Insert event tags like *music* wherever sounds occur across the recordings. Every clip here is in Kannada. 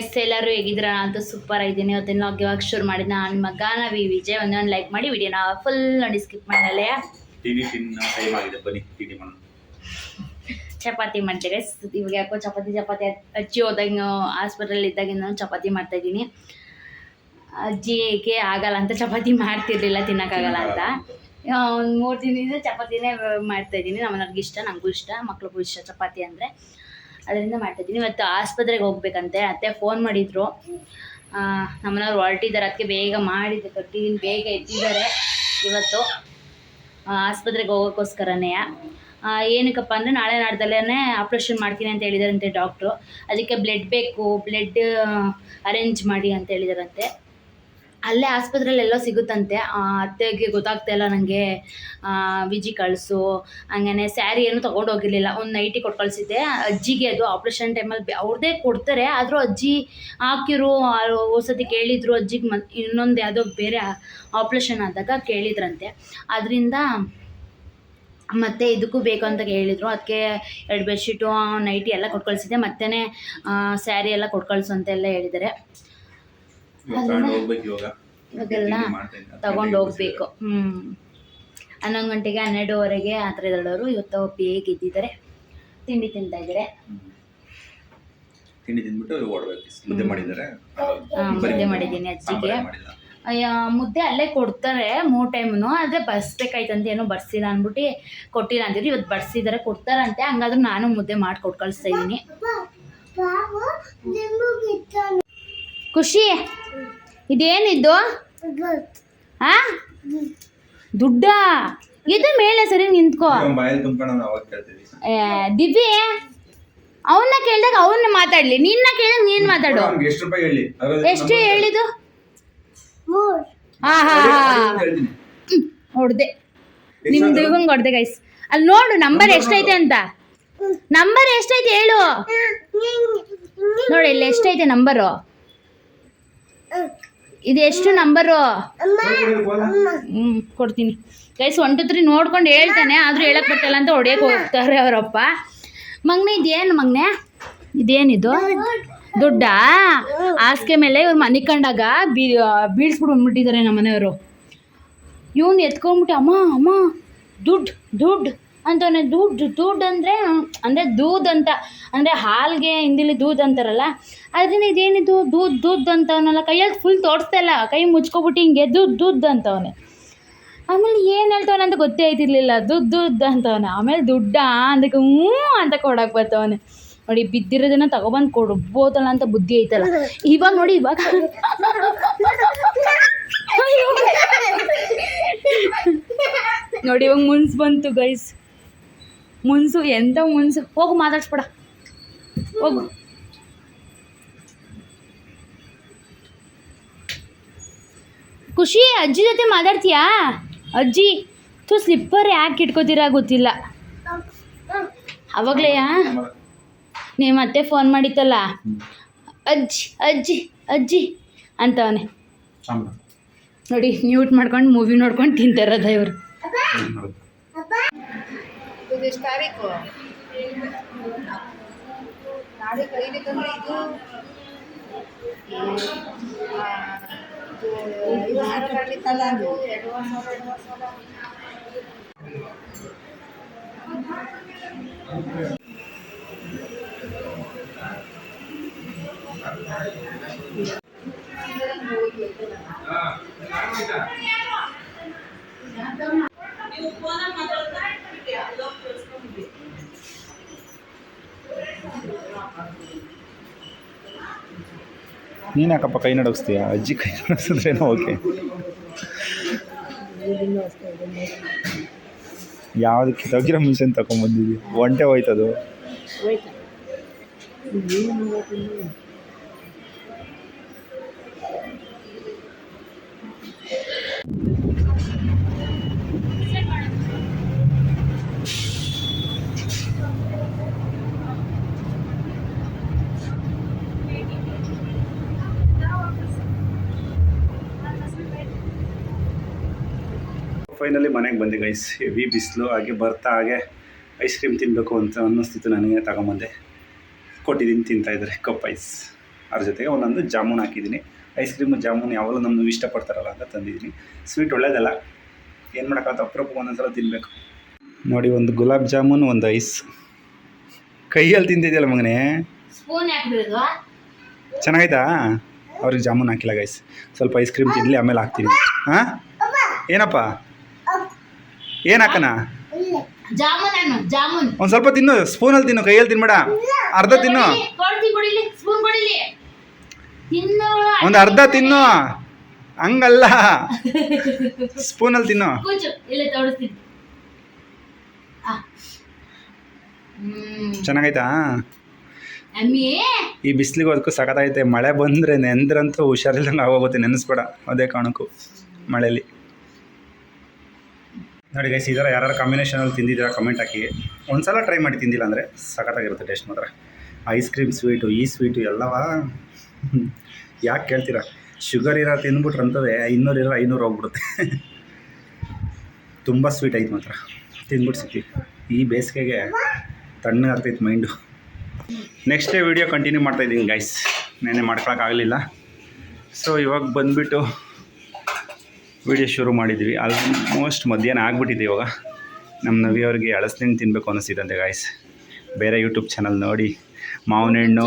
ಗೈಸ್ ಎಲ್ಲರೂ ಹೇಗಿದ್ದೀರಾ? ಅಂತ ಸೂಪರ್ ಆಗಿದ್ದೀನಿ. ಅದನ್ನ ಲಾಗ್ ಇವಾಗ ಶುರು ಮಾಡಿದ ನಾನು. ಮಗ ವಿ ವಿಜಯ್ ಒಂದೊಂದು ಲೈಕ್ ಮಾಡಿ ವಿಡಿಯೋನ ಫುಲ್ ನೋಡಿ ಸ್ಕಿಪ್ ಮಾಡಲ್ಲ ಚಪಾತಿ ಮಾಡ್ತೀವಿ ಗೈಸ್ ಇವಾಗ ಯಾಕೋ ಚಪಾತಿ ಚಪಾತಿ ಅಜ್ಜಿ ಹೋದಾಗ ಹಾಸ್ಪಿಟಲ್ ಇದ್ದಾಗಿಂದ ಚಪಾತಿ ಮಾಡ್ತಾ ಇದ್ದೀನಿ. ಏಕೆ ಆಗಲ್ಲ ಅಂತ ಚಪಾತಿ ಮಾಡ್ತಿರ್ಲಿಲ್ಲ ತಿನ್ನಕ್ಕಾಗಲ್ಲ ಅಂತ. ಒಂದು ಮೂರು ದಿನದಿಂದ ಚಪಾತಿನೇ ಮಾಡ್ತಾ ಇದ್ದೀನಿ. ನಮ್ಮನೆಯವ್ರಿಗೆ ಇಷ್ಟ ನನಗೂ ಇಷ್ಟ ಮಕ್ಳಿಗೂ ಇಷ್ಟ ಚಪಾತಿ ಅಂದರೆ. ಅದರಿಂದ ಮಾಡ್ತಿದ್ದೀನಿ. ಇವತ್ತು ಆಸ್ಪತ್ರೆಗೆ ಹೋಗ್ಬೇಕಂತೆ. ಅತ್ತೆ ಫೋನ್ ಮಾಡಿದ್ರು. ನಮ್ಮನವ್ರು ಹೊರಟಿದ್ದಾರೆ. ಅದಕ್ಕೆ ಬೇಗ ಮಾಡಿದ್ದೆ. ಕಟ್ಟಿದ್ದೀನಿ ಬೇಗ ಎದ್ದಿದ್ದಾರೆ ಇವತ್ತು ಆಸ್ಪತ್ರೆಗೆ ಹೋಗೋಕ್ಕೋಸ್ಕರನೇ. ಏನಕ್ಕಪ್ಪ ಅಂದರೆ ನಾಳೆ ನಾಡ್ದಲ್ಲೇ ಆಪ್ರೇಷನ್ ಮಾಡ್ತೀನಿ ಅಂತ ಹೇಳಿದಾರಂತೆ ಡಾಕ್ಟ್ರು ಅದಕ್ಕೆ ಬ್ಲಡ್ ಬೇಕು. ಬ್ಲಡ್ ಅರೇಂಜ್ ಮಾಡಿ ಅಂತ ಹೇಳಿದಾರಂತೆ. ಅಲ್ಲೇ ಆಸ್ಪತ್ರೆಯಲ್ಲಿ ಎಲ್ಲೋ ಸಿಗುತ್ತಂತೆ. ಅತ್ತೆಗೆ ಗೊತ್ತಾಗ್ತಾ ಇಲ್ಲ ನನಗೆ ವಿಜಿ ಕಳಿಸು, ಹಂಗೇನೆ ಸ್ಯಾರಿ ಏನು ತೊಗೊಂಡು ಹೋಗಿರ್ಲಿಲ್ಲ. ಒಂದು ನೈಟಿ ಕೊಟ್ಟು ಕಳಿಸಿದ್ದೆ ಅಜ್ಜಿಗೆ ಅದು ಆಪ್ರೇಷನ್ ಟೈಮಲ್ಲಿ ಅವ್ರದ್ದೇ ಕೊಡ್ತಾರೆ, ಆದರೂ ಅಜ್ಜಿ ಹಾಕಿರು ಸತಿ ಕೇಳಿದ್ರು ಅಜ್ಜಿಗೆ ಮ, ಇನ್ನೊಂದು ಯಾವುದೋ ಬೇರೆ ಆಪ್ರೇಷನ್ ಆದಾಗ ಕೇಳಿದ್ರಂತೆ. ಅದರಿಂದ ಮತ್ತೆ ಇದಕ್ಕೂ ಬೇಕು ಅಂತ ಹೇಳಿದರು ಅದಕ್ಕೆ ಎರಡು ಬೆಡ್ಶೀಟು ನೈಟಿ ಎಲ್ಲ ಕೊಟ್ಟು ಕಳಿಸಿದ್ದೆ ಮತ್ತೆ ಸ್ಯಾರಿ ಎಲ್ಲ ಕೊಟ್ಟು ಕಳಿಸು ಅಂತೆಲ್ಲ ಹೇಳಿದ್ದಾರೆ ಇವಾಗ ತಗೊಂಡು ಹೋಗ್ಬೇಕು ಇವಾಗ ಇವಾಗೆಲ್ಲ ಇದ್ದೀನಿ. ತಗೊಂಡು ಹೋಗ್ಬೇಕು. ಹ್ಞೂ ಹನ್ನೊಂದು ಗಂಟೆಗೆ ಹನ್ನೆರಡುವರೆಗೆ ಆ ಥರ ಇದ್ದವರು ಇವತ್ತು ಬೇಗ ಇದ್ದಿದ್ದಾರೆ ತಿಂಡಿ ತಿಂತಾ ಇದ್ದಾರೆ. ಹ್ಮ್. ತಿಂಡಿ ತಿಂದ್ಬಿಟ್ಟು ಓಡ್ಬೇಕು ಮುದ್ದೆ ಮಾಡಿದ್ದಾರೆ. ಮುದ್ದೆ ಮಾಡಿದ್ದೀನಿ ಅಜ್ಜಿಗೆ. ಮುದ್ದೆ ಅಲ್ಲೇ ಕೊಡ್ತಾರೆ ಮೂರು ಟೈಮ್ನು ಆದರೆ ಬರ್ಸ್ಬೇಕಾಯ್ತಂತ ಏನೋ ಬರ್ಸಿಲ್ಲ ಅಂದ್ಬಿಟ್ಟು ಕೊಟ್ಟಿಲ್ಲ ಅಂತಿದ್ರು. ಇವತ್ತು ಬರ್ಸಿದ್ದಾರೆ ಕೊಡ್ತಾರಂತೆ. ಹಂಗಾದ್ರೂ ನಾನು ಮುದ್ದೆ ಮಾಡಿ ಕೊಟ್ಟು ಕಳಿಸ್ತಾ ಇದ್ದೀನಿ. ಖುಷಿ. ಇದೇನಿದ್ದು? ಹಾ ದುಡ್ಡ? ಇದು ಮೇಲೆ ಸರಿ ನಿಂತ್ಕೋ. ದಿವ್ಯ ಅವನ್ನ ಕೇಳಿದಾಗ ಅವನ್ನ ಮಾತಾಡ್ಲಿ. ನಿನ್ನ ಕೇಳಿದಾಗ ನೀನ್ ಮಾತಾಡು. ಎಷ್ಟು ಹೇಳಿದು ಹಾ ಹಾ. ಹೊಡ್ದೆ. ನಿಮ್ದು ನಿಮ್ ದಿವಂಗ್ ಹೊಡ್ದೆ ಗೈಸ್ ಅಲ್ಲಿ ನೋಡು ನಂಬರ್ ಎಷ್ಟೈತೆ ಅಂತ. ನಂಬರ್ ಎಷ್ಟೈತೆ ಹೇಳು. ನೋಡಿ ಇಲ್ಲಿ ಎಷ್ಟೈತೆ ನಂಬರು ಇದು ಎಷ್ಟು ನಂಬರು? ಹ್ಮ್ ಕೊಡ್ತೀನಿ. ಗೈಸ್ ಒನ್ ಟು ತ್ರೀ ನೋಡ್ಕೊಂಡು ಹೇಳ್ತಾನೆ ಆದ್ರೂ ಹೇಳಕ್ ಬರ್ತಲ್ಲ ಅಂತ ಹೊಡಿಯಕ್ಕೆ ಹೋಗ್ತಾರೆ ಅವರಪ್ಪ. ಮಗ್ನೆ ಇದೇನು ಮಗ್ನೆ? ಇದೇನಿದು? ದುಡ್ಡಾ? ಹಾಸಿಗೆ ಮೇಲೆ ಇವ್ರು ಮನೆ ಕಂಡಾಗ ಬೀ ಬೀಳ್ಸ್ಬಿಟ್ಟು ಬಂದ್ಬಿಟ್ಟಿದ್ದಾರೆ ನಮ್ಮ ಮನೆಯವರು ಇವನು ಎತ್ಕೊಂಡ್ಬಿಟ್ಟು ಅಮ್ಮ ಅಮ್ಮ ದುಡ್ಡು ದುಡ್ಡು. ಅಂತಾನೆ ದೂಡ್ ದೂಡ್ ಅಂದರೆ ಅಂದರೆ ದೂದ್ ಅಂತ, ಅಂದರೆ ಹಾಲ್ಗೆ ಹಿಂದಿಲಿ ದೂದ್ ಅಂತಾರಲ್ಲ, ಅದರಿಂದ ಇದೇನಿದು? ದೂದ್ ದೂದ್ ಅಂತವನಲ್ಲ, ಕೈಯಲ್ಲಿ ಫುಲ್ ತೋರಿಸ್ತಾ ಇಲ್ಲ, ಕೈ ಮುಚ್ಕೊಬಿಟ್ಟು ಹಿಂಗೆ ದೂದ್ ದೂದ್ ಅಂತವನೆ. ಆಮೇಲೆ ಏನು ಹೇಳ್ತವನೆ ಅಂತ ಗೊತ್ತೇ ಆಯ್ತಿರ್ಲಿಲ್ಲ ದುಡ್ಡು ದುಡ್ಡು ಅಂತವನ. ಆಮೇಲೆ ದುಡ್ಡ ಅಂದಕ್ಕೆ ಹ್ಞೂ ಅಂತ ಕೊಡಕ್ಕೆ ಬರ್ತವನೆ. ನೋಡಿ, ಬಿದ್ದಿರೋದನ್ನ ತಗೊಬಂದು ಕೊಡ್ಬೋದಲ್ಲ ಅಂತ ಬುದ್ಧಿ ಐತಲ್ಲ. ಇವಾಗ ನೋಡಿ ಇವಾಗ. ನೋಡಿ, ಇವಾಗ ಮುನ್ಸ್ ಬಂತು ಗೈಸ್ ಮುನ್ಸು ಎಂತ ಮುನ್ಸು? ಹೋಗು ಮಾತಾಡ್ಸ್ಬೇಡ. ಹೋಗು. ಖುಷಿ ಅಜ್ಜಿ ಜೊತೆ ಮಾತಾಡ್ತೀಯಾ? ಅಜ್ಜಿ ತು ಸ್ಲಿಪ್ಪರ್ ಯಾಕೆ ಇಟ್ಕೋತೀರಾ ಗೊತ್ತಿಲ್ಲ. ಅವಾಗಲೇ ನೀ ಮತ್ತೆ ಫೋನ್ ಮಾಡಿತ್ತಲ್ಲ? ಅಜ್ಜಿ ಅಜ್ಜಿ ಅಜ್ಜಿ ಅಂತವನೆ. ನೋಡಿ ಮ್ಯೂಟ್ ಮಾಡ್ಕೊಂಡು ಮೂವಿ ನೋಡ್ಕೊಂಡು ತಿಂತಾರ ಇವರು. ಹ್ಮ್, ಹೌದು. ಇದೆಷ್ಟು ತಾರೀಕು ನಾಳೆ ಕರೀಬೇಕಂದ್ರೆ ಇದು ಆ, ಇದು ಐದು ಸಾವಿರ ಕಟ್ಟಿತ್ತಲ್ಲ ಅದು ಎರಡೂವರೆ ಸಾವಿರ ಎರಡೂವರೆ ಸಾವಿರ ನೀನ್ ಕೈ ನಡಗಿಸ್ತೀಯ ಅಜ್ಜಿ ಕೈ ನಡಗಿಸಿದ್ರೇನೋ ಓಕೆ ಯಾವುದಕ್ಕೆ? ತಗಿರೋ ಮಿಷನ್ ತಗೊಂಬಂದಿದ್ವಿ ಒಂಟೆ ಹೋಯ್ತದು. ಫೈನಲಿ ಮನೆಗೆ ಬಂದೆ ಗೈಸ್ ಹೆವಿ ಬಿಸಿಲು ಹಾಗೆ ಬರ್ತಾ ಹಾಗೆ ಐಸ್ ಕ್ರೀಮ್ ತಿನ್ನಬೇಕು ಅಂತ ಅನ್ನಿಸ್ತಿತ್ತು ನನಗೆ ತಗೊಂಬಂದೆ. ಕೊಟ್ಟಿದ್ದೀನಿ ತಿಂತಾಯಿದ್ದಾರೆ ಕಪ್ ಐಸ್ ಅದ್ರ ಜೊತೆಗೆ ಒಂದೊಂದು ಜಾಮೂನ್ ಹಾಕಿದ್ದೀನಿ. ಐಸ್ ಕ್ರೀಮು ಜಾಮೂನ್ ಯಾವಾಗಲೂ ನಮ್ಮನ್ನು ಇಷ್ಟಪಡ್ತಾರಲ್ಲ ಅಂತ ತಂದಿದ್ದೀನಿ. ಸ್ವೀಟ್ ಒಳ್ಳೇದಲ್ಲ. ಏನು ಮಾಡೋಕ್ಕಾಗುತ್ತೆ? ಅಪ್ರೂಪಕ್ಕೆ ಒಂದೊಂದು ಸಲ ತಿನ್ನಬೇಕು ನೋಡಿ ಒಂದು ಗುಲಾಬ್ ಜಾಮೂನ್ ಒಂದು ಐಸ್ ಕೈಯಲ್ಲಿ ತಿಂದಿದೆಯಲ್ಲ ಮಗನೇ? ಚೆನ್ನಾಗೈತಾ? ಅವ್ರಿಗೆ ಜಾಮೂನ್ ಹಾಕಿಲ್ಲ ಗೈಸ್ ಸ್ವಲ್ಪ ಐಸ್ ಕ್ರೀಮ್ ತಿನ್ನಲಿ ಆಮೇಲೆ ಹಾಕ್ತೀನಿ. ಹಾಂ? ಏನಪ್ಪ? ಏನು ಹಾಕಣ? ಜಾಮೂನ್ ಹಣ್ಣು ಜಾಮೂನ್. ಒಂದು ಸ್ವಲ್ಪ ತಿನ್ನು ಸ್ಪೂನಲ್ಲಿ ತಿನ್ನು ಕೈಯಲ್ಲಿ ತಿನ್ಬೇಡ. ಅರ್ಧ ತಿನ್ನು. ಒಂದ್ ಸ್ಪೂನ್ ಒಂದು ಅರ್ಧ ತಿನ್ನು. ಹಂಗಲ್ಲ. *laughs* ಸ್ಪೂನಲ್ಲಿ ತಿನ್ನು. ಚೆನ್ನಾಗೈತಾ? ಈ ಬಿಸಿಲಿಗೆ ಅದಕ್ಕೂ ಸಖತ್ತೈತೆ ಮಳೆ ಬಂದರೆ ನೆಂದ್ರಂತೂ ಹುಷಾರಿಲ್ಲ ಆಗೋಗುತ್ತೆ ನೆನೆಸ್ಬೇಡ. ಅದೇ ಕಾರಣಕ್ಕೂ ಮಳೆಯಲ್ಲಿ ನೋಡಿ ಗೈಸ್ ಈ ಥರ ಯಾರು ಕಾಂಬಿನೇಷನಲ್ಲಿ ತಿಂದಿದ್ದೀರಾ ಕಮೆಂಟ್ ಹಾಕಿ. ಒಂದ್ಸಲ ಟ್ರೈ ಮಾಡಿ ತಿಂದಿಲ್ಲ ಅಂದರೆ ಸಖತ್ತಾಗಿರುತ್ತೆ ಟೇಸ್ಟ್ ಮಾತ್ರ. ಐಸ್ ಕ್ರೀಮ್ ಸ್ವೀಟು ಈ ಸ್ವೀಟು ಎಲ್ಲವ ಯಾಕೆ ಕೇಳ್ತೀರಾ? ಶುಗರ್ ಇರೋ ತಿಂದ್ಬಿಟ್ರಂತವೇ ಇನ್ನೂರು ಇರೋ ಐನೂರು ಹೋಗ್ಬಿಡುತ್ತೆ. ತುಂಬ ಸ್ವೀಟ್ ಐತೆ ಮಾತ್ರ. ತಿಂದ್ಬಿಟ್ಟು ಸಿಕ್ಕಿ ಈ ಬೇಸಿಗೆಗೆ ತಣ್ಣಗಾಗ್ತೈತೆ mind next day video continue ಮಾಡ್ತಾ ಇದ್ದೀನಿ ಗೈಸ್ ನೆನೆ ಮಾಡ್ಕೊಳಕ್ಕಾಗಲಿಲ್ಲ ಸೊ ಇವಾಗ ಬಂದುಬಿಟ್ಟು ವಿಡಿಯೋ ಶುರು ಮಾಡಿದ್ವಿ. ಆಲ್ಮೋಸ್ಟ್ ಮಧ್ಯಾಹ್ನ ಆಗಿಬಿಟ್ಟಿದೆ ಇವಾಗ. ನಮ್ಮ ನವಿಯವ್ರಿಗೆ ಹಳಸಿನ ತಿನ್ನಬೇಕು ಅನ್ನಿಸ್ತಿದ್ದಂತೆ ಗಾಯ್ಸ್ ಬೇರೆ ಯೂಟ್ಯೂಬ್ ಚಾನಲ್ ನೋಡಿ. ಮಾವಿನ ಹಣ್ಣು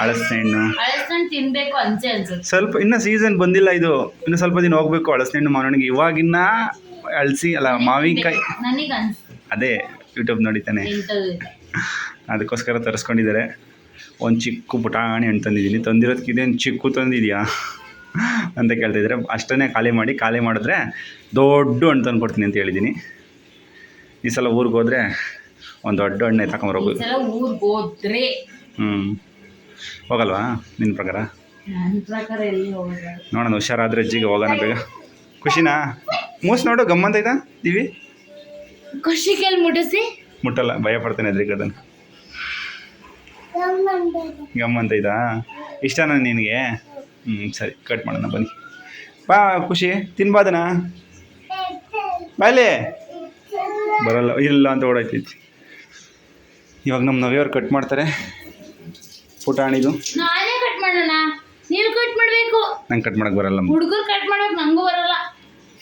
ಹಳಸಿನ ಹಣ್ಣು ತಿನ್ಬೇಕು ಸ್ವಲ್ಪ ಇನ್ನೂ ಸೀಸನ್ ಬಂದಿಲ್ಲ ಇದು. ಇನ್ನು ಸ್ವಲ್ಪ ದಿನ ಹೋಗ್ಬೇಕು ಹಳಸಿನ ಹಣ್ಣು ಮಾವಿನ ಹಣ್ಣಿಗೆ ಇವಾಗಿನ್ನ ಅಳಸಿ ಅಲ್ಲ ಮಾವಿನಕಾಯಿ. ಅದೇ ಯೂಟ್ಯೂಬ್ ನೋಡಿತಾನೆ ಅದಕ್ಕೋಸ್ಕರ ತರಿಸ್ಕೊಂಡಿದ್ದಾರೆ. ಒಂದು ಚಿಕ್ಕ ಪುಟಾಣಿ ಹಣ್ಣು ತಂದಿದ್ದೀನಿ. ತಂದಿರೋದಕ್ಕೆ ಇದೇನು ಚಿಕ್ಕು ತಂದಿದ್ಯಾ? ಅಂತ ಕೇಳ್ತಿದ್ರೆ ಅಷ್ಟನ್ನೇ ಖಾಲಿ ಮಾಡಿ ಖಾಲಿ ಮಾಡಿದ್ರೆ ದೊಡ್ಡ ಹಣ್ಣು ತಂದು ಕೊಡ್ತೀನಿ ಅಂತ ಹೇಳಿದ್ದೀನಿ. ಈ ಸಲ ಊರಿಗೆ ಹೋದ್ರೆ ಒಂದು ದೊಡ್ಡ ಹಣ್ಣೆ ಸಲ ಊರ್ಗ್ ಹೋದ್ರೆ? ಹ್ಞೂ ಹೋಗಲ್ವಾ ನಿನ್ನ ಪ್ರಕಾರ? ನೋಡೋಣ ಹುಷಾರಾದ್ರೆ ಅಜ್ಜಿಗೆ ಹೋಗೋಣ ಬೇಗ. ಖುಷಿನಾ? ಮೂಸ್ ನೋಡು ಗಮ್ಮಂತೈತಾ ದಿವಿ? ಖುಷಿ ಕೇಳಿ ಮುಟ್ಟಿಸಿ. ಮುಟ್ಟಲ್ಲ ಭಯ ಪಡ್ತೇನೆ ಅದ್ರಿಗೆ ಅದನ್ನು ಗಮ್ಮಂತೈತಾ ಇಷ್ಟನಾ ನಿನಗೆ? ಹ್ಞೂ ಸರಿ ಕಟ್ ಮಾಡೋಣ ಬನ್ನಿ. ಬಾ ಖುಷಿ ತಿನ್ಬಾದನ ಬಾಯ್ಲೆ ಬರಲ್ಲ ಇಲ್ಲ ಅಂತ ಓಡಾಯ್ತೈತಿ ಇವಾಗ ನಮ್ಮ ನವಿಯವ್ರು ಕಟ್ ಮಾಡ್ತಾರೆ. ಪುಟಾಣಿದು ನಾನೇ ಕಟ್ ಮಾಡೋಣ? ನೀನು ಕಟ್ ಮಾಡ್ಬೇಕು. ನಂಗೆ ಕಟ್ ಮಾಡಕ್ಕೆ ಬರಲ್ಲ. ಹುಡುಗರು ಕಟ್ ಮಾಡ್ಬೇಕು ನಂಗೂ ಬರಲ್ಲ.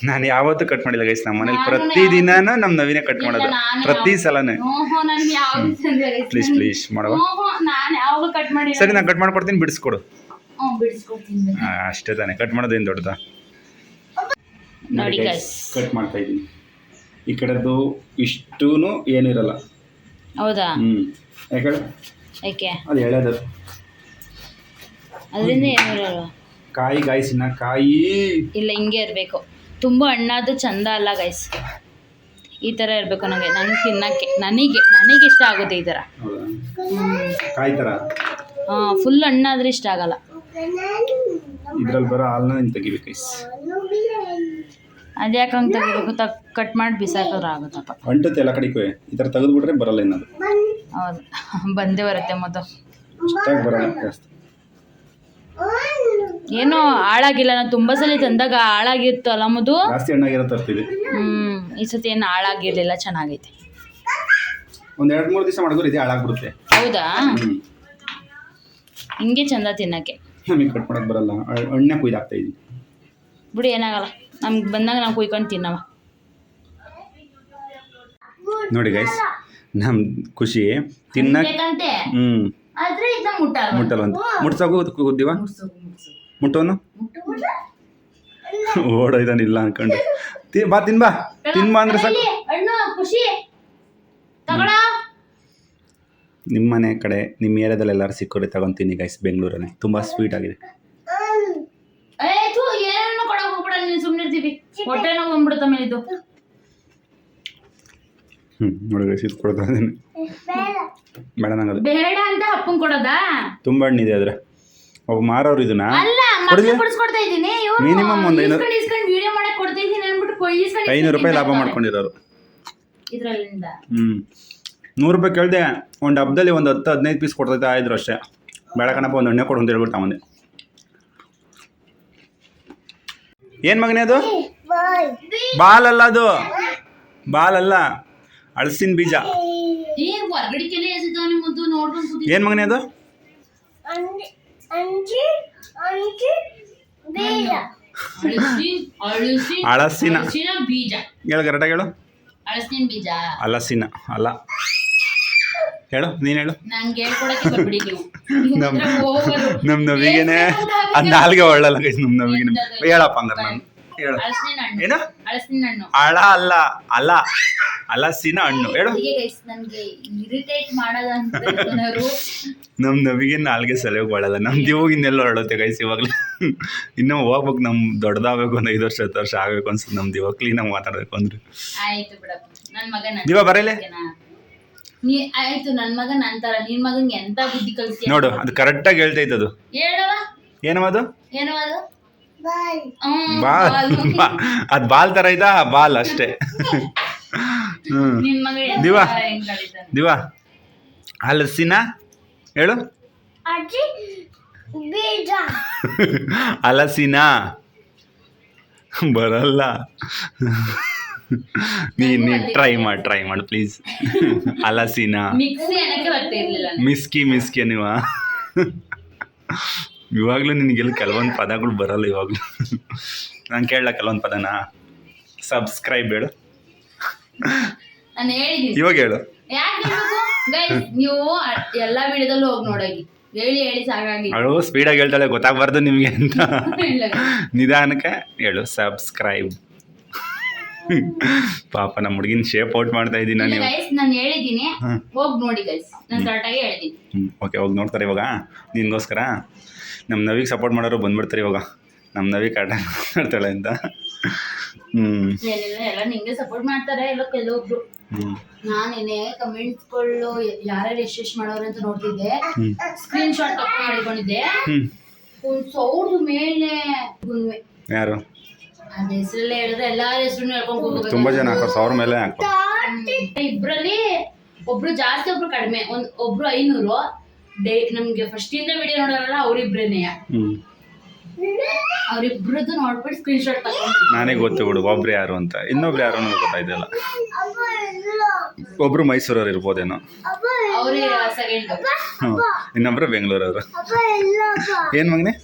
ನಾನು ಯಾವತ್ತೂ ಕಟ್ ಮಾಡಿಲ್ಲ ಗೈಸ್ ನಮ್ಮ ಮನೇಲಿ. ಪ್ರತಿ ಪ್ರತಿದಿನನೂ ನಮ್ಮ ನವಿನೇ ಕಟ್ ಮಾಡೋದು. ಪ್ರತಿ ಸಲನೇ. ಪ್ಲೀಸ್ ಪ್ಲೀಸ್ ಮಾಡುವ ಓಹೋ ನಾನು ಯಾವಾಗ ಕಟ್ ಮಾಡಿ ಸರಿ ನಾನು ಕಟ್ ಮಾಡ್ಕೊಡ್ತೀನಿ ಬಿಡಿಸ್ಕೊಡು. ಅಷ್ಟೇ ತಾನೆ. ಕಟ್ ಮಾಡೋದೇನು ದೊಡ್ಡದ? ನೋಡಿ. ಕಟ್ ಮಾಡ್ತಾ ಇದ್ದೀನಿ. ಈ ಕಡೆದು ಇಷ್ಟೂ ಏನಿರಲ್ಲ. ಹೌದಾ? ಹ್ಞೂ ಯಾಕೆ ಅದು ಎಳೆದು ಅದರಿಂದ ಏನಿರಲ್ಲ. ಕಾಯಿ ಗಾಯ್ಸಿನ ಕಾಯಿ. ಇಲ್ಲ ಹಿಂಗೆ ಇರಬೇಕು. ತುಂಬ ಹಣ್ಣಾದ ಚಂದ ಅಲ್ಲ ಗೈಸ್ ಈ ಥರ ಇರಬೇಕು ನನಗೆ ನನಗೆ ತಿನ್ನಕ್ಕೆ ನನಗೆ ನನಗೆ ಇಷ್ಟ ಆಗುತ್ತೆ ಈ ಥರ ಹೌದಾ? ಕಾಯಿ ಥರ ಹಾಂ ಫುಲ್ ಹಣ್ಣಾದ್ರೆ ಇಷ್ಟ ಆಗಲ್ಲ. ಇದ್ರಲ್ಲಿ ಬರೋ ಹಾಲನ್ನ ನೀನು ತೆಗಿಬೇಕು ಐಸ್ ಅದ್ಯಾಕೆ ಹಂಗೆ ತೆಗಿಬೇಕು? ತ ಕಟ್ ಮಾಡಿ ಬಿಸಾಕಿದ್ರೆ ಆಗುತ್ತಪ್ಪ. ಅಂಟುತ್ತೆ ಎಲ್ಲ ಕಡೆಗೂ ಈ ಥರ ತೆಗೆದುಬಿಟ್ರೆ ಬರಲ್ಲ ಏನದು ಹೌದು. *laughs* ಬಂದೇ ಬರುತ್ತೆ ಮೊದಲು. ಅಷ್ಟಾಗಿ ಬರಲ್ಲ ಜಾಸ್ತಿ. ಏನೋ ಹಾಳಾಗಿಲ್ಲ. ನಾನು ತುಂಬ ಸಲ ತಂದಾಗ ಹಾಳಾಗಿತ್ತು ಅಲ್ಲ ಮದು ಜಾಸ್ತಿ ಹಣ್ಣಾಗಿರೋ ಈ ಸತಿ ಏನು ಹಾಳಾಗಿರ್ಲಿಲ್ಲ. ಚೆನ್ನಾಗೈತೆ. ಒಂದು ಎರಡು ಮೂರು ದಿವಸ ಮಾಡಿದ್ರೆ ಇದೇ ಹಾಳಾಗ್ಬಿಡುತ್ತೆ. ಹೌದಾ? ಹಿಂಗೆ ಚಂದ ತಿನ್ನಕ್ಕೆ. ನಮಗೆ ಕಟ್ ಮಾಡಕ್ಕೆ ಬರಲ್ಲ. ಅ- ಕುಯ್ದಾಗ್ತಾ ಇದ್ದೀನಿ. ಬಿಡಿ ಏನಾಗಲ್ಲ. ನಮ್ಗೆ ಬಂದಾಗ ನಾವು ಕುಯ್ಕೊಂಡು ತಿನ್ನವ ನೋಡಿ ಗೈಸ್ ನಮ್ ಖುಷಿ ತಿನ್ನಕ್ಕೆ ಹ್ಞೂ ಮುಟ್ಟಲ್ಲ. ಅಂತ. ಮುಟ್ಸೋಕು ಕುದ್ದೀವ ಮುಟ್ಟೋನು? ಓಡೋಯ್ದಾನಿಲ್ಲ ಅನ್ಕೊಂಡು. ಬಾ ತಿನ್ ಬಾ. ತಿನ್ ಬಾ ಅಂದ್ರೆ ಸಾಕು. ಖುಷಿ. ನಿಮ್ಮ ಮನೆ ಕಡೆ ನಿಮ್ಮ ಏರಿಯಾದಲ್ಲಿ ಎಲ್ಲರೂ ಸಿಕ್ಕೋರಿ ತಗೊಂತೀನಿ ಗೈಸ್ ಬೆಂಗಳೂರಲ್ಲಿ. ತುಂಬ ಸ್ವೀಟ್ ಆಗಿದೆ. ಹೊಟ್ಟೆ ನೋವು ಬಂದ್ಬಿಡುತ್ತ ಮೇಲೆ ಇದು. ಹ್ಞೂ ನೋಡಿ ಗೈಸ್ ಇದು ಕೊಡ್ತಾ ಇದ್ದೀನಿ. ಬೇಡ ನಂಗದು. ಬೇಡ ಅಂತ ಅಪ್ಪನ್ ಕೊಡೋದಾ? ತುಂಬ ಹಣ್ಣಿದೆ ಒಬ್ಬ ಮಾರೋರು ಇದನ್ನ. ಮಿನಿಮಮ್ ಒಂದು ಐನೂರು- ರೂಪಾಯಿ ಲಾಭ ಮಾಡ್ಕೊಂಡಿರೋರು. ಹ್ಞೂ ನೂರು ರೂಪಾಯಿ ಕೇಳಿದೆ ಒಂದು ಹಬ್ಬದಲ್ಲಿ ಒಂದು ಹತ್ತು ಹದಿನೈದು ಪೀಸ್ ಕೊಡ್ತೈತೆ ಅಷ್ಟೇ. ಬೇಡ ಕಣಪ್ಪ ಒಂದು ಎಣ್ಣೆ ಕೊಡು ಅಂತ ಹೇಳ್ಬಿಟ್ಟು ಅವನೇ ಏನು ಮಗನೇ ಅದು? ಬಾಲ್ ಅಲ್ಲ ಅದು. ಬಾಲ್ ಅಲ್ಲ ಅಳಸಿನ ಬೀಜ. ಏನು ಮಗನೇ ಅದು? ಅಳಸಿನ ಅಳಸಿನ ಹಳಸಿನ ಅಳಸಿನ. ಬೀಜ. ಹೇಳು ಕರೆಕ್ಟಾಗಿ ಹೇಳು. ಅಳಸಿನ ಬೀಜ. ಅಲಸಿನ ಅಲ್ಲ. ಹೇಳು ನೀನ್ ಹೇಳು. ನಂಗೆ ಹೇಳ್ಕೊಡಕ್ಕೆ ಬರ್ಬಿಡಿ ನೀವು. ನೀವು *laughs* ನಮ್ ನಮಗೇನೆ ಅದ್ ನಮ್ಮ ನವಿಗೆನೆ ಏನ್ ನಾಲ್ಗೆ ಒಳ್ಳಲ್ಲ ಗೈಸ್ ನಮ್ಮ ನವಿಗೆನೆ. ಹೇಳಪ್ಪ ಅಂದ್ರೆ ನಾನು. ಹೇಳು. ಹಲಸಿನ ಹಣ್ಣು. ಏನು? ಹಲಸಿನ ಹಣ್ಣು. ಅಳ ಅಲ್ಲ ಅಲ್ಲ ಅಲಸಿನ ಹಣ್ಣು. ಹೇಳು. ನಮ್ ಗೈಸ್ ನನ್ಗೆ ಇರಿಟೇಟ್ ಅಂತ ಏನಾದ್ರು *laughs* ನಮ್ಮ ನವಿಗೆ ನಾಲ್ಗೆ ಸಲಹೆ ಒಳ್ಳಲ್ಲ. ನಮ್ ಇವಾಗ ಇನ್ನೆಲ್ಲ ಹೊರಡುತ್ತೆ ಗೈಸ್ ಇವಾಗಲೇ. *laughs* ಇನ್ನೂ ಹೋಗ್ಬೇಕು ನಮ್ ದೊಡ್ಡದಾಗಬೇಕು ಒಂದು ಐದು ವರ್ಷ ಹತ್ತು ವರ್ಷ ಆಗ್ಬೇಕು ಅನ್ಸುತ್ತೆ ನಮ್ದು ದಿವಾಗ. ಕ್ಲೀನಾಗಿ ಮಾತಾಡಬೇಕು ಅಂದ್ರೆ. ಆಯ್ತು ಬಿಡಪ್ಪ. ನನ್ ಮಗ ನನ್ ದಿವಾ ಬರಲೇ ಓಕೆನಾ? ನೀ ಆಯ್ತು ನನ್ ಮಗ ನಂತರ ನಿನ್ ಮಗನ್ ಎಂತ ಬುದ್ಧಿ ಕಲ್ಸಿ ನೋಡು ಅದು ಕರೆಕ್ಟಾಗಿ ಹೇಳ್ತೈತೆ ಅದು ಹೇಳವ ಏನವ ಅದು? ಏನೋ ಅದು? ಹ್ಮ್, ಬಾಲ್. *laughs* ಬಾ. ಅದು ಬಾಲ್ ತರ ಐತಾ ಬಾಲ್ ಅಷ್ಟೇ. ನಿನ್ ಮಗ ಎಂತ ದಿವಾ. ಹೆಂಗ್ ಕಲಿತಾನೆ ದಿವಾ. ಹಲಸಿನ? ಹೇಳು. *laughs* ಹಲಸಿನ. ಬರಲ್ಲ. ನೀ ನೀ ಟ್ರೈ ಮಾಡಿ ಟ್ರೈ ಮಾಡಿ ಪ್ಲೀಸ್ ಹಲಸಿನ ಮಿಕ್ಸಿ ಅನ್ನಕ್ಕೆ. ಮಿಸ್ಕಿ ಮಿಸ್ಕಿ ನೀವ ಇವಾಗಲೂ ನಿನಗೆಲ್ಲ ಕೆಲವೊಂದು ಪದಗಳು ಬರಲ್ಲ ಇವಾಗಲೂ. ನಾನು ಕೇಳಲ್ಲ ಕೆಲವೊಂದು ಪದನ? ಸಬ್ಸ್ಕ್ರೈಬ್ ಹೇಳು. ನಾನು ಇವಾಗ ಹೇಳು. ಯಾಕೆ ನೀವು ಎಲ್ಲಾ ವಿಡಿಯೋದಲ್ಲೂ ಹೋಗಿ ನೋಡಿ ಹೇಳಿ ಹೇಳಿ ಸಾಕಾಗಿ. ಅವಳು ಸ್ಪೀಡಾಗಿ ಹೇಳ್ತಾಳೆ ಗೊತ್ತಾಗಬಾರ್ದು ನಿಮಗೆ ಅಂತ. *laughs* ನಿಧಾನಕ್ಕೆ ಹೇಳು. ಸಬ್ಸ್ಕ್ರೈಬ್ ಪಾಪ ನಮ್ಮ ಹುಡುಗಿನ ಶೇಪ್ ಔಟ್ ಮಾಡ್ತಾ ಇದ್ದೀನಿ ನಾನು ಗೈಸ್ ನಾನು ಹೇಳಿದೀನಿ. ಹೋಗಿ ನೋಡಿ ಗೈಸ್ ನಾನು ಕರೆಕ್ಟಾಗಿ ಹೇಳಿದೀನಿ. ಹ್ಞೂ ಓಕೆ ಹೋಗಿ ನೋಡ್ತಾರೆ ಇವಾಗ. ನಿನ್ಗೋಸ್ಕರ ನಮ್ಮ ನವಿಗೆ ಸಪೋರ್ಟ್ ಮಾಡೋರು ಬಂದ್ಬಿಡ್ತಾರೆ ಇವಾಗ. ನಮ್ಮ ನವಿ ಕರೆಕ್ಟಾಗಿ ಮಾಡ್ತಾಳೆ ಅಂತ. ಹ್ಞೂ ಎಲ್ಲ ನಿಂಗೆ ಸಪೋರ್ಟ್ ಮಾಡ್ತಾರೆ ಎಲ್ಲ ಕೆಲವೊಬ್ರು. ನಾನೇನೆ ಕಮೆಂಟ್ಸ್ಗಳು ಯಾರ್ಯಾರು ಎಷ್ಟೆಷ್ಟು ಮಾಡೋರು ಅಂತ ನೋಡ್ತಿದ್ದೆ. ಸ್ಕ್ರೀನ್ ಶಾಟ್ ತಗೊಂಡು ಮಾಡಿಕೊಂಡಿದ್ದೆ ಒಂದ್ ಮೇಲೆ ಯಾರು? ಅದ ಹೆಸರಲ್ಲೇ ಹೇಳಿದ್ರೆ ಎಲ್ಲಾರ ಹೆಸರು ಹೇಳ್ಕೊಂಡ್ ಹೋಗ್ಬೇಕು ತುಂಬ ಜನ ಹಾಕೋರು ಸಾವಿರ ಮೇಲೆ ಹಾಕೋರು ಇಬ್ರಲ್ಲಿ ಒಬ್ರು ಜಾಸ್ತಿ ಒಬ್ರು ಕಡಿಮೆ. ಒಂದ್ ಒಬ್ರು ಐನೂರು. ಡೇ ನಮ್ಗೆ ಫಸ್ಟ್ ಇಂದ ವಿಡಿಯೋ ನೋಡೋರಲ್ಲ ಅವ್ರಿಬ್ರೇನೆ. ಹ್ಞೂ ಅವ್ರಿಬ್ರದ್ದು ನೋಡ್ಬಿಟ್ಟು ಸ್ಕ್ರೀನ್ ಶಾಟ್ ತಗೊಂಡು. ನಾನೇ ಗೊತ್ತು ಬಿಡು ಒಬ್ರು ಯಾರು ಅಂತ. ಇನ್ನೊಬ್ರು ಯಾರು ಅಂತ ಗೊತ್ತಾಯ್ತಲ್ಲ ಒಬ್ರು ಮೈಸೂರವ್ರು ಇರ್ಬೋದೇನೋ. ಅವ್ರೇ ಸೆಕೆಂಡ್ ಇನ್ನೊಬ್ರು ಬೆಂಗಳೂರವ್ರು. ಏನು ಮಗನೆ?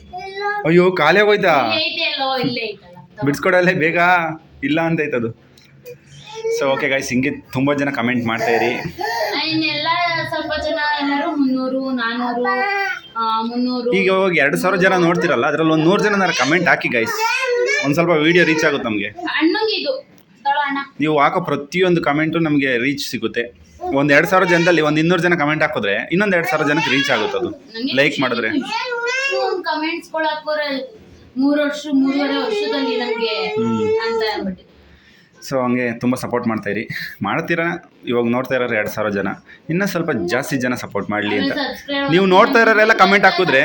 ಅಯ್ಯೋ ಖಾಲಿ ಆಗೋಯ್ತಾ ಐತೆ ಅಲ್ಲೋ ಇಲ್ಲೇ ಐತಲ್ಲ ಬಿಡ್ಸ್ಕೊಡಲ್ಲೇ ಬೇಗ ಇಲ್ಲ ಅಂತ ಐತದು ಸೊ ಓಕೆ ಗಾಯ್ಸ್ ಹಿಂಗೆ ತುಂಬ ಜನ ಕಮೆಂಟ್ ಮಾಡ್ತಾ ಇರಿ. ಇನ್ನೆಲ್ಲ ಸ್ವಲ್ಪ ಜನ ಎಲ್ಲರೂ ಮುನ್ನೂರು ನಾನೂರು ಆ, ಮುನ್ನೂರು. ಈಗ ಹೋಗಿ ಎರಡು ಸಾವಿರ ಜನ ನೋಡ್ತಿರಲ್ಲ ಅದ್ರಲ್ಲಿ ಒಂದು ನೂರು ಜನ ಕಮೆಂಟ್ ಹಾಕಿ ಗೈಸ್ ಒಂದು ಸ್ವಲ್ಪ ವಿಡಿಯೋ ರೀಚ್ ಆಗುತ್ತೆ ನಮಗೆ. ಅಣ್ಣಂಗೆ ಇದು. ನೀವು ಹಾಕೋ ಪ್ರತಿಯೊಂದು ಕಮೆಂಟು ನಮಗೆ ರೀಚ್ ಸಿಗುತ್ತೆ. ಒಂದು ಎರಡು ಸಾವಿರ ಜನದಲ್ಲಿ ಒಂದು ಇನ್ನೂರು ಜನ ಕಮೆಂಟ್ ಹಾಕಿದ್ರೆ ಇನ್ನೊಂದು ಎರಡು ಸಾವಿರ ಜನಕ್ಕೆ ರೀಚ್ ಆಗುತ್ತೆ ಅದು ಲೈಕ್ ಮಾಡಿದ್ರೆ. ಮೂರು ವರ್ಷ ಮೂರುವರೆ ವರ್ಷದಲ್ಲಿ ನಮಗೆ ಅಂತ ಅಂದ್ಬಿಟ್ಟು ಸೊ ಹಂಗೆ ತುಂಬ ಸಪೋರ್ಟ್ ಮಾಡ್ತಾ ಇರಿ. ಮಾಡ್ತೀರಾ? ಇವಾಗ ನೋಡ್ತಾ ಇರೋರು ಎರಡು ಸಾವಿರ ಜನ. ಇನ್ನೂ ಸ್ವಲ್ಪ ಜಾಸ್ತಿ ಜನ ಸಪೋರ್ಟ್ ಮಾಡಲಿ ಅಂತ. ನೀವು ನೋಡ್ತಾ ಇರೋರೆಲ್ಲ ಕಮೆಂಟ್ ಹಾಕಿದ್ರೆ-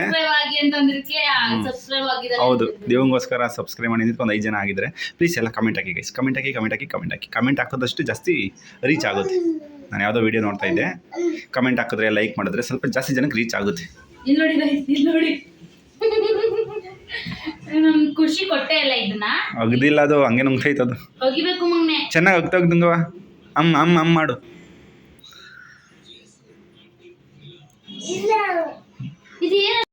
ಹೌದು. ದೇವಂಗೋಸ್ಕರ ಸಬ್ಸ್ಕ್ರೈಬ್ ಮಾಡಿ ಒಂದು ಐದು ಜನ ಆಗಿದ್ರೆ ಪ್ಲೀಸ್ ಎಲ್ಲ ಕಮೆಂಟ್ ಹಾಕಿ ಗೈಸ್ ಕಮೆಂಟ್ ಹಾಕಿ ಕಮೆಂಟ್ ಹಾಕಿ ಕಮೆಂಟ್ ಹಾಕಿ. ಕಮೆಂಟ್ ಹಾಕೋದಷ್ಟು ಜಾಸ್ತಿ ರೀಚ್ ಆಗುತ್ತೆ. ನಾನು ಯಾವುದೋ ವಿಡಿಯೋ ನೋಡ್ತಾ ಇದ್ದೆ. ಕಮೆಂಟ್ ಹಾಕಿದ್ರೆ ಲೈಕ್ ಮಾಡಿದ್ರೆ ಸ್ವಲ್ಪ ಜಾಸ್ತಿ ಜನಕ್ಕೆ ರೀಚ್ ಆಗುತ್ತೆ. *laughs* ನಮ್ ಖುಷಿ ಕೊಟ್ಟೆ ಇಲ್ಲ ಇದನ್ನ. ಅಗ್ದಿಲ್ಲ ಅದು ಹಂಗೆ ನುಂಗ್ತೈತೆ ಅದು. ಒಗಿಬೇಕು ಮಗ್ನೆ. ಚೆನ್ನಾಗಿ ಅಗ್ತಗ್ದಂಗವ ಅಮ್ಮ ಅಮ್ಮ ಅಮ್ಮ ಮಾಡು. ಇದು ಏನು